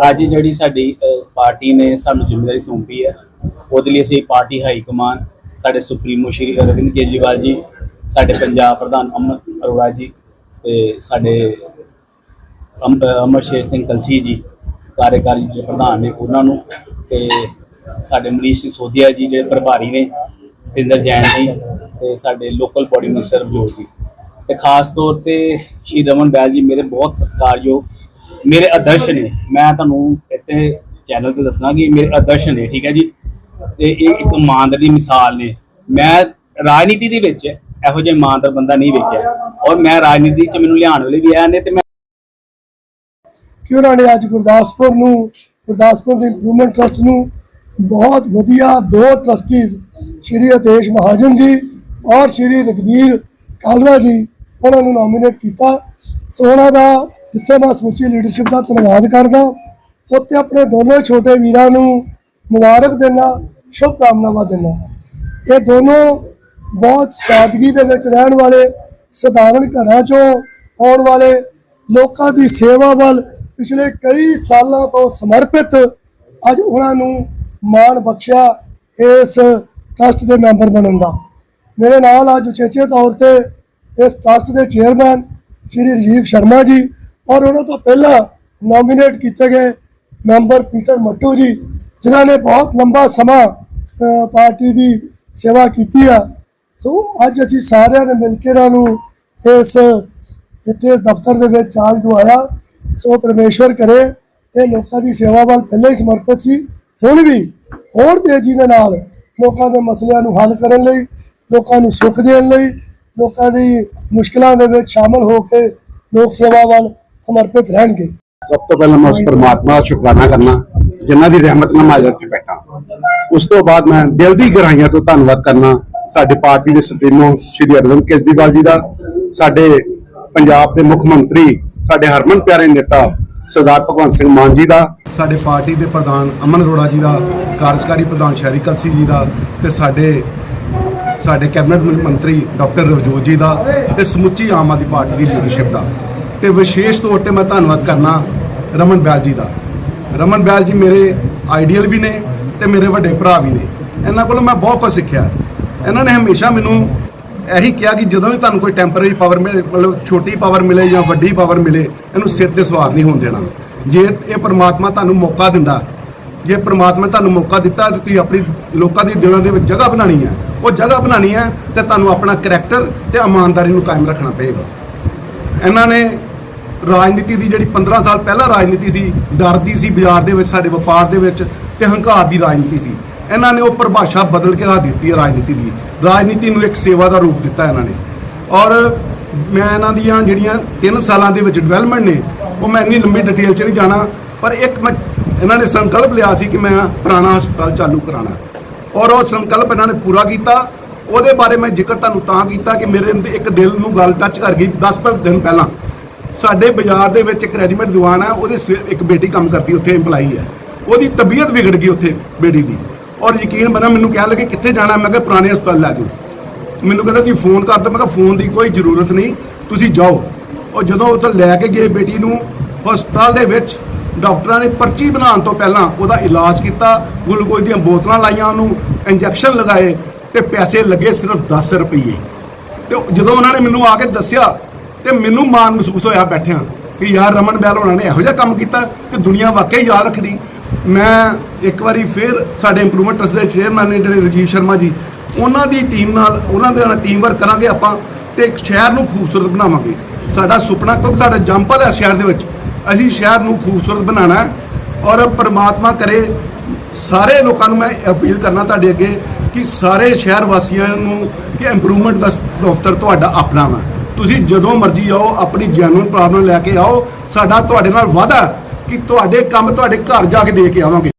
ਅੱਜ ਜਿਹੜੀ ਸਾਡੀ ਪਾਰਟੀ ਨੇ ਸਾਨੂੰ ਜ਼ਿੰਮੇਵਾਰੀ ਸੌਂਪੀ ਹੈ ਉਹਦੇ ਲਈ ਅਸੀਂ ਪਾਰਟੀ ਹਾਈ ਕਮਾਨ ਸਾਡੇ ਸੁਪਰੀਮੋ ਸ਼੍ਰੀ ਅਰਵਿੰਦ ਕੇਜਰੀਵਾਲ ਜੀ ਸਾਡੇ ਪੰਜਾਬ ਪ੍ਰਧਾਨ ਅਮਰ ਅਰੋੜਾ ਜੀ ਤੇ ਸਾਡੇ ਅਮ- ਅ, ਅਮਰ ਸ਼ੇਰ ਸਿੰਘ ਕਲਸੀ ਜੀ ਕਾਰਜਕਾਰੀ ਜਿਹੜੇ ਪ੍ਰਧਾਨ ਨੇ ਉਹਨਾਂ ਨੂੰ ਤੇ ਸਾਡੇ ਮਨੀਸ਼ ਸਿੰਘ ਸਿਸੋਦੀਆ ਜੀ ਜਿਹੜੇ ਪ੍ਰਭਾਰੀ ਨੇ ਸਤਿੰਦਰ ਜੈਨ ਜੀ ਤੇ ਸਾਡੇ ਲੋਕਲ ਬੋਡੀ ਮਿਨਿਸਟਰ ਅਵਜੋਤ ਜੀ। ਤੇ ਖਾਸ ਤੌਰ ਤੇ ਸ਼੍ਰੀ ਰਮਨ ਬੈਲ ਜੀ ਮੇਰੇ ਬਹੁਤ ਸਤਿਕਾਰਯੋਗ ਮੇਰੇ ਆਦਰਸ਼ ਨੇ, ਮੈਂ ਤੁਹਾਨੂੰ ਇੱਥੇ ਚੈਨਲ ਤੇ ਦੱਸਣਾ ਕਿ ਮੇਰੇ ਆਦਰਸ਼ ਨੇ, ਠੀਕ ਹੈ ਜੀ? ਤੇ ਇਹ ਇੱਕ ਇਮਾਨਦਾਰ ਦੀ ਮਿਸਾਲ ਨੇ। ਮੈਂ ਰਾਜਨੀਤੀ ਦੇ ਵਿੱਚ ਇਹੋ ਜਿਹਾ ਇਮਾਨਦਾਰ ਬੰਦਾ ਨਹੀਂ ਵੇਖਿਆ। ਔਰ ਮੈਂ ਰਾਜਨੀਤੀ ਚ ਮੈਨੂੰ ਲਿਆਉਣ ਵਾਲੇ ਵੀ ਆਇਆ ਨੇ ਤੇ ਮੈਂ ਕਿ ਉਹਨਾਂ ਨੇ ਅੱਜ ਗੁਰਦਾਸਪੁਰ ਨੂੰ, ਗੁਰਦਾਸਪੁਰ ਦੇ ਇੰਪਰੂਵਮੈਂਟ ਟਰਸਟ ਨੂੰ ਬਹੁਤ ਵਧੀਆ ਦੋ ਟਰਸਟੀਜ਼ ਸ਼੍ਰੀ ਅਤੇਸ਼ ਮਹਾਜਨ ਜੀ ਔਰ ਸ਼੍ਰੀ ਰਗਵੀਰ ਕਾਲਰਾ ਜੀ, ਉਹਨਾਂ ਨੂੰ ਨੋਮੀਨੇਟ ਕੀਤਾ। ਸੋ ਉਹਨਾਂ ਦਾ ਜਿੱਥੇ ਮੈਂ ਸਮੁੱਚੀ ਲੀਡਰਸ਼ਿਪ ਦਾ ਧੰਨਵਾਦ ਕਰਦਾ, ਉੱਥੇ ਆਪਣੇ ਦੋਨੋਂ ਛੋਟੇ ਵੀਰਾਂ ਨੂੰ ਮੁਬਾਰਕ ਦੇਣਾ ਸ਼ੁਭ ਕਾਮਨਾਵਾਂ ਦੇਣਾ ਇਹ ਦੋਨੋਂ ਬਹੁਤ ਸਾਦਗੀ ਦੇ ਵਿੱਚ ਰਹਿਣ ਵਾਲੇ ਸਧਾਰਨ ਘਰਾਂ ਚੋਂ ਆਉਣ ਵਾਲੇ ਲੋਕਾਂ ਦੀ ਸੇਵਾ ਵੱਲ ਪਿਛਲੇ ਕਈ ਸਾਲਾਂ ਤੋਂ ਸਮਰਪਿਤ ਅੱਜ ਉਹਨਾਂ ਨੂੰ ਮਾਣ ਬਖਸ਼ਿਆ ਇਸ ਟਰਸਟ ਦੇ ਮੈਂਬਰ ਬਣਨ ਦਾ। ਮੇਰੇ ਨਾਲ ਅੱਜ ਉਚੇਚੇ ਤੌਰ ਤੇ ਇਸ ਟਰਸਟ ਦੇ ਚੇਅਰਮੈਨ ਸ਼੍ਰੀ ਰਾਜੀਵ ਸ਼ਰਮਾ ਜੀ ਔਰ ਉਹਨਾਂ ਤੋਂ ਪਹਿਲਾਂ ਨੋਮੀਨੇਟ ਕੀਤੇ ਗਏ ਮੈਂਬਰ ਪੀਟਰ ਮੱਟੂ ਜੀ, ਜਿਨ੍ਹਾਂ ਨੇ ਬਹੁਤ ਲੰਬਾ ਸਮਾਂ ਪਾਰਟੀ ਦੀ ਸੇਵਾ ਕੀਤੀ ਆ। ਸੋ ਅੱਜ ਅਸੀਂ ਸਾਰਿਆਂ ਨੇ ਮਿਲ ਕੇ ਇਹਨਾਂ ਨੂੰ ਇਸ, ਇੱਥੇ ਇਸ ਦਫ਼ਤਰ ਦੇ ਵਿੱਚ ਚਾਰਜ ਦਵਾਇਆ। ਸੋ ਪਰਮੇਸ਼ਵਰ ਕਰੇ, ਇਹ ਲੋਕਾਂ ਦੀ ਸੇਵਾ ਵੱਲ ਪਹਿਲਾਂ ਹੀ ਸਮਰਪਿਤ ਸੀ। ਹੁਣ ਵੀ ਹੋਰ ਤੇਜ਼ੀ ਦੇ ਨਾਲ ਲੋਕਾਂ ਦੇ ਮਸਲਿਆਂ ਨੂੰ ਹੱਲ ਕਰਨ ਲਈ, ਲੋਕਾਂ ਨੂੰ ਸੁੱਖ ਦੇਣ ਲਈ, ਲੋਕਾਂ ਦੀ ਮੁਸ਼ਕਲਾਂ ਦੇ ਵਿੱਚ ਸ਼ਾਮਲ ਹੋ ਕੇ ਲੋਕ ਸੇਵਾ ਵੱਲ ਸਮਰਪਿਤ ਰਹਿਣਗੇ। ਸਭ ਤੋਂ ਪਹਿਲਾਂ ਮੈਂ ਉਸ ਪਰਮਾਤਮਾ ਦਾ ਸ਼ੁਕਰਾਨਾ ਕਰਨਾ, ਜਿਨ੍ਹਾਂ ਦੀ ਰਹਿਮਤ ਨਾਲ ਮੈਂ ਅੱਜ ਬੈਠਾ। ਉਸ ਤੋਂ ਬਾਅਦ ਮੈਂ ਦਿਲ ਦੀ ਗਹਿਰਾਈਆਂ ਤੋਂ ਧੰਨਵਾਦ ਕਰਨਾ, ਸਾਡੇ ਪਾਰਟੀ ਦੇ ਸੁਪਰੀਮੋ ਸ਼੍ਰੀ ਅਰਵਿੰਦ ਕੇਜਰੀਵਾਲ ਜੀ ਦਾ, ਸਾਡੇ ਪੰਜਾਬ ਦੇ ਮੁੱਖ ਮੰਤਰੀ, ਸਾਡੇ ਹਰਮਨ ਪਿਆਰੇ ਨੇਤਾ ਸਰਦਾਰ ਭਗਵੰਤ ਸਿੰਘ ਮਾਨ ਜੀ ਦਾ, ਸਾਡੇ ਪਾਰਟੀ ਦੇ ਪ੍ਰਧਾਨ ਅਮਨ ਅਰੋੜਾ ਜੀ ਦਾ, ਕਾਰਜਕਾਰੀ ਪ੍ਰਧਾਨ ਸ਼ਹਿਰੀ ਕਲਸੀ ਜੀ ਦਾ ਤੇ ਸਾਡੇ ਸਾਡੇ ਕੈਬਨਿਟ ਮੰਤਰੀ ਡਾਕਟਰ ਰਵਜੋਤ ਜੀ ਦਾ ਤੇ ਸਮੁੱਚੀ ਆਮ ਆਦਮੀ ਪਾਰਟੀ ਦੀ ਲੀਡਰਸ਼ਿਪ ਦਾ। ਤੇ ਵਿਸ਼ੇਸ਼ ਤੌਰ ਤੇ ਮੈਂ ਧੰਨਵਾਦ ਕਰਨਾ ਰਮਨ ਬੈਲ ਜੀ ਦਾ। ਰਮਨ ਬੈਲ ਜੀ ਮੇਰੇ ਆਈਡੀਅਲ ਵੀ ਨੇ ਤੇ ਮੇਰੇ ਵੱਡੇ ਭਰਾ ਵੀ ਨੇ। ਇਹਨਾਂ ਕੋਲੋਂ ਮੈਂ ਬਹੁਤ ਕੁਝ ਸਿੱਖਿਆ। ਇਹਨਾਂ ਨੇ ਹਮੇਸ਼ਾ ਮੈਨੂੰ ਇਹੀ ਕਿਹਾ ਕਿ ਜਦੋਂ ਵੀ ਤੁਹਾਨੂੰ ਕੋਈ ਟੈਂਪਰੇਰੀ ਪਾਵਰ ਮਿਲੇ, ਮਤਲਬ ਛੋਟੀ ਪਾਵਰ ਮਿਲੇ ਜਾਂ ਵੱਡੀ ਪਾਵਰ ਮਿਲੇ, ਇਹਨੂੰ ਸਿਰ ਤੇ ਸਵਾਰ ਨਹੀਂ ਹੋਣ ਦੇਣਾ। ਜੇ ਇਹ ਪਰਮਾਤਮਾ ਤੁਹਾਨੂੰ ਮੌਕਾ ਦਿੰਦਾ, ਜੇ ਪਰਮਾਤਮਾ ਤੁਹਾਨੂੰ ਮੌਕਾ ਦਿੱਤਾ ਤੇ ਤੁਸੀਂ ਆਪਣੀ ਲੋਕਾਂ ਦੇ ਦਿਲਾਂ ਦੇ ਵਿੱਚ ਜਗ੍ਹਾ ਬਣਾਣੀ ਹੈ, ਉਹ ਜਗ੍ਹਾ ਬਣਾਣੀ ਹੈ ਤੇ ਤੁਹਾਨੂੰ ਆਪਣਾ ਕਰੈਕਟਰ ਤੇ ਇਮਾਨਦਾਰੀ ਨੂੰ ਕਾਇਮ ਰੱਖਣਾ ਪਏਗਾ। ਇਹਨਾਂ ਨੇ ਰਾਜਨੀਤੀ ਦੀ ਜਿਹੜੀ 15 ਸਾਲ ਪਹਿਲਾਂ ਰਾਜਨੀਤੀ ਸੀ ਡਰ ਦੀ ਸੀ ਬਾਜ਼ਾਰ ਦੇ ਵਿੱਚ, ਸਾਡੇ ਵਪਾਰ ਦੇ ਵਿੱਚ ਤੇ ਹੰਕਾਰ ਦੀ ਰਾਜਨੀਤੀ ਸੀ। ਇਹਨਾਂ ਨੇ ਉਹ ਪਰਿਭਾਸ਼ਾ ਬਦਲ ਕੇ ਆ ਦਿੱਤੀ ਹੈ ਰਾਜਨੀਤੀ ਦੀ। ਰਾਜਨੀਤੀ ਨੂੰ ਇੱਕ ਸੇਵਾ ਦਾ ਰੂਪ ਦਿੱਤਾ ਇਹਨਾਂ ਨੇ। ਔਰ ਮੈਂ ਇਹਨਾਂ ਦੀਆਂ ਜਿਹੜੀਆਂ 3 ਸਾਲਾਂ ਦੇ ਵਿੱਚ ਡਿਵੈਲਪਮੈਂਟ ਨੇ, ਉਹ ਮੈਂ ਇੰਨੀ ਲੰਬੀ ਡਿਟੇਲ 'ਚ ਨਹੀਂ ਜਾਣਾ, ਪਰ ਇੱਕ ਮੈਂ ਇਹਨਾਂ ਨੇ ਸੰਕਲਪ ਲਿਆ ਸੀ ਕਿ ਮੈਂ ਪੁਰਾਣਾ ਹਸਪਤਾਲ ਚਾਲੂ ਕਰਾਣਾ ਔਰ ਉਹ ਸੰਕਲਪ ਇਹਨਾਂ ਨੇ ਪੂਰਾ ਕੀਤਾ। ਉਹਦੇ ਬਾਰੇ ਮੈਂ ਜ਼ਿਕਰ ਤੁਹਾਨੂੰ ਤਾਂ ਕੀਤਾ ਕਿ ਮੇਰੇ ਇੱਕ ਦਿਲ ਨੂੰ ਗੱਲ ਟੱਚ ਕਰ ਗਈ 10 ਪਰ ਦਿਨ ਪਹਿਲਾਂ। ਸਾਡੇ ਬਾਜ਼ਾਰ ਦੇ ਵਿੱਚ ਇੱਕ ਰੈਡੀਮੇਡ ਦੀਵਾਨ ਹੈ, ਉਹਦੇ ਸਵੇ- ਇੱਕ ਬੇਟੀ ਕੰਮ ਕਰਦੀ, ਉੱਥੇ EMPLOYEE ਹੈ। ਉਹਦੀ ਤਬੀਅਤ ਵਿਗੜ ਗਈ ਉੱਥੇ ਬੇਟੀ ਦੀ। ਔਰ ਯਕੀਨ ਬਣਾ, ਮੈਨੂੰ ਕਹਿਣ ਲੱਗੇ, ਕਿੱਥੇ ਜਾਣਾ? ਮੈਂ ਕਿਹਾ, ਪੁਰਾਣੇ ਹਸਪਤਾਲ ਲੈ ਜਾਓ। ਮੈਨੂੰ ਕਹਿੰਦਾ, ਤੁਸੀਂ ਫੋਨ ਕਰ ਦਿਓ। ਮੈਂ ਕਿਹਾ ਫੋਨ ਦੀ ਕੋਈ ਜ਼ਰੂਰਤ ਨਹੀਂ, ਤੁਸੀਂ ਜਾਓ। ਉਹ ਜਦੋਂ ਉੱਥੇ ਲੈ ਕੇ ਗਏ ਬੇਟੀ ਨੂੰ, ਹਸਪਤਾਲ ਦੇ ਵਿੱਚ ਡਾਕਟਰਾਂ ਨੇ ਪਰਚੀ ਬਣਾਉਣ ਤੋਂ ਪਹਿਲਾਂ ਉਹਦਾ ਇਲਾਜ ਕੀਤਾ, ਗਲੂਕੋਜ਼ ਦੀਆਂ ਬੋਤਲਾਂ ਲਾਈਆਂ ਉਹਨੂੰ, ਇੰਜੈਕਸ਼ਨ ਲਗਾਏ ਤੇ ਪੈਸੇ ਲੱਗੇ ਸਿਰਫ 10 ਰੁਪਏ ਤੇ ਜਦੋਂ ਉਹਨਾਂ ਨੇ ਮੈਨੂੰ ਆ ਕੇ ਦੱਸਿਆ ਤੇ ਮੈਨੂੰ ਮਾਣ ਮਹਿਸੂਸ ਹੋਇਆ ਬੈਠਿਆਂ ਕਿ ਯਾਰ ਰਮਨ ਬੈਲ ਹੋਣਾ ਨੇ ਇਹੋ ਜਿਹਾ ਕੰਮ ਕੀਤਾ ਕਿ ਦੁਨੀਆ ਵਾਕਈ ਯਾਦ ਰੱਖਦੀ। ਮੈਂ ਇੱਕ ਵਾਰੀ ਫਿਰ ਸਾਡੇ ਇੰਪਰੂਵਮੈਂਟ ਟਰਸਟ ਦੇ ਚੇਅਰਮੈਨ ਨੇ ਜਿਹੜੇ ਰਜੀਵ ਸ਼ਰਮਾ ਜੀ, ਉਹਨਾਂ ਦੀ ਟੀਮ ਨਾਲ, ਉਹਨਾਂ ਦੇ ਨਾਲ ਟੀਮ ਵਰਕ ਕਰਾਂਗੇ ਆਪਾਂ ਤੇ ਇੱਕ ਸ਼ਹਿਰ ਨੂੰ ਖੂਬਸੂਰਤ ਬਣਾਵਾਂਗੇ। ਸਾਡਾ ਸੁਪਨਾ ਕਿਉਂਕਿ ਸਾਡਾ ਜੰਪਲ ਹੈ ਸ਼ਹਿਰ ਦੇ ਵਿੱਚ। ਅਸੀਂ ਸ਼ਹਿਰ ਨੂੰ ਖੂਬਸੂਰਤ ਬਣਾਉਣਾ ਔਰ ਪਰਮਾਤਮਾ ਕਰੇ। ਸਾਰੇ ਲੋਕਾਂ ਨੂੰ ਮੈਂ ਅਪੀਲ ਕਰਨਾ ਤੁਹਾਡੇ ਅੱਗੇ ਕਿ ਸਾਰੇ ਸ਼ਹਿਰ ਵਾਸੀਆਂ ਨੂੰ ਕਿ ਇੰਪਰੂਵਮੈਂਟ ਦਾ ਦਫ਼ਤਰ ਤੁਹਾਡਾ ਆਪਣਾ ਵਾ ਤੁਸੀਂ ਜਦੋਂ ਮਰਜ਼ੀ ਆਓ, ਆਪਣੀ ਜੈਨੂਨ ਪ੍ਰੋਬਲਮ ਲੈ ਕੇ ਆਓ। ਸਾਡਾ ਤੁਹਾਡੇ ਨਾਲ ਵਾਅਦਾ ਕਿ ਤੁਹਾਡੇ ਕੰਮ, ਤੁਹਾਡੇ ਘਰ ਜਾ ਕੇ ਦੇ ਕੇ ਆਵਾਂਗੇ।